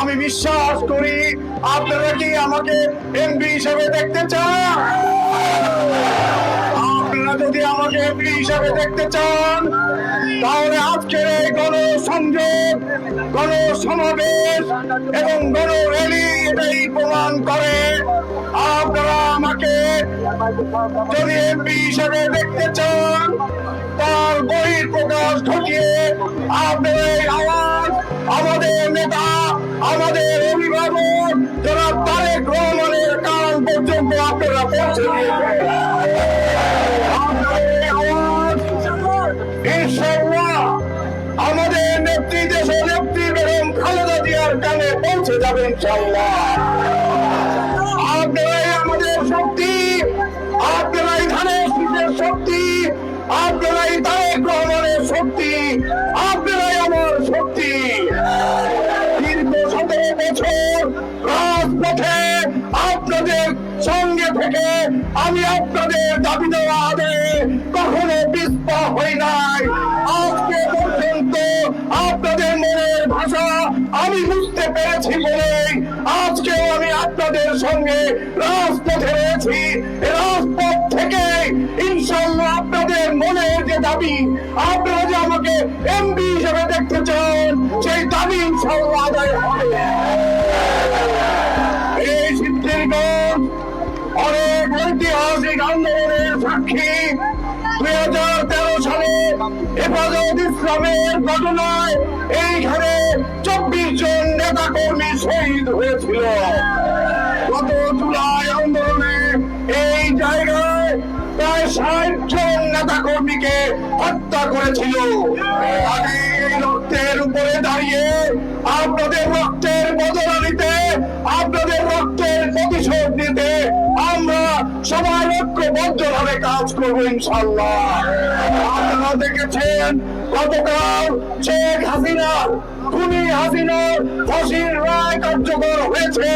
আমি বিশ্বাস করি আপনারা কি আমাকে এমপি হিসেবে দেখতে চান? আপনারা যদি আমাকে এমপি হিসেবে দেখতে চান, তাহলে আজকের এই গণসংযোগ, গণসমাবেশ এবং গণ র্যালি এটাই প্রমাণ করে আপনারা আমাকে যদি এমপি হিসেবে দেখতে চান, তার বহির প্রকাশ ঘটিয়ে আপনাদের এই আওয়াজ আমাদের নেতা আমাদের অভিভাবক যারা তারেক রহমানের কারণ পর্যন্ত আপনারা পৌঁছে আমাদের নেত্রী দেশ নেত্রী বেগম খালেদা জিয়ার কানে পৌঁছে যাবে ইনশাআল্লাহ। আপনারাই আমাদের শক্তি, আপনারাই ধানের শক্তি, আপনারাই তারেক রহমানের শক্তি। থেকে আমি আপনাদের দাবি দেওয়া আদায়ে কখনো পিস্পা হই নাই। আজকে পর্যন্ত আপনাদের মনের ভাষা আমি বুঝতে পেরেছি বলেই আজকেও আমি আপনাদের সঙ্গে রাজপথে রয়েছি। রাজপথ থেকে ইনশাল্লাহ আপনাদের মনের যে দাবি, আপনারা যে আমাকে এমপি হিসেবে দেখতে চান, সেই দাবি ইনশাল্লাহ আদায় হবে। অনেক ঐতিহাসিক আন্দোলনের সাক্ষী। দুই হাজার তেরো সালে হেফাজত ইসলামের ঘটনায় এইখানে চব্বিশ জন নেতা কর্মী শহীদ হয়েছিল। গত জুলাই আন্দোলনে এই জায়গায় প্রায় ষাট জন নেতা কর্মীকে হত্যা করেছিল। এই রক্তের উপরে দাঁড়িয়ে আপনাদের করব ইনশাল্লাহ দেখেছেন গতকাল শেখ হাসিনার খুনি হাসিনার ফাঁসির রায় কার্যকর হয়েছে,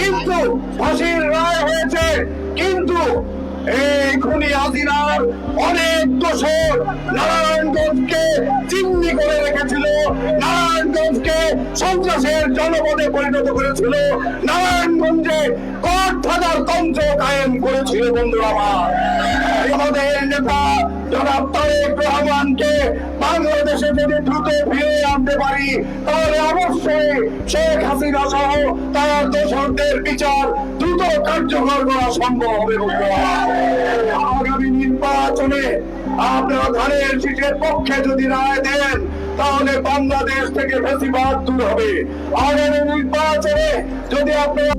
কিন্তু ফাঁসির রায় হয়েছে, কিন্তু এই খুনি হাসিনার অনেক দোষর নারায়ণগঞ্জকে করে রেখেছিল, নারায়ণগঞ্জকে সন্ত্রাসের জনপদে পরিণত করেছিল, নারায়ণগঞ্জে গডফাদার তন্ত্র কায়েম করেছিল বন্ধুরা আমার। নেতা জনাব তারেক রহমানকে বাংলাদেশে যদি দ্রুত ফিরে আনতে পারি, তাহলে অবশ্যই শেখ হাসিনা সহ তার দোষরদের বিচার দ্রুত কার্যকর করা সম্ভব হবে আগামী নির্বাচনে আপনারা ধানের শীষের পক্ষে যদি রায় দেন, তাহলে বাংলাদেশ থেকে বেশিরভাগ দূর হবে। আগামী নির্বাচনে যদি আপনারা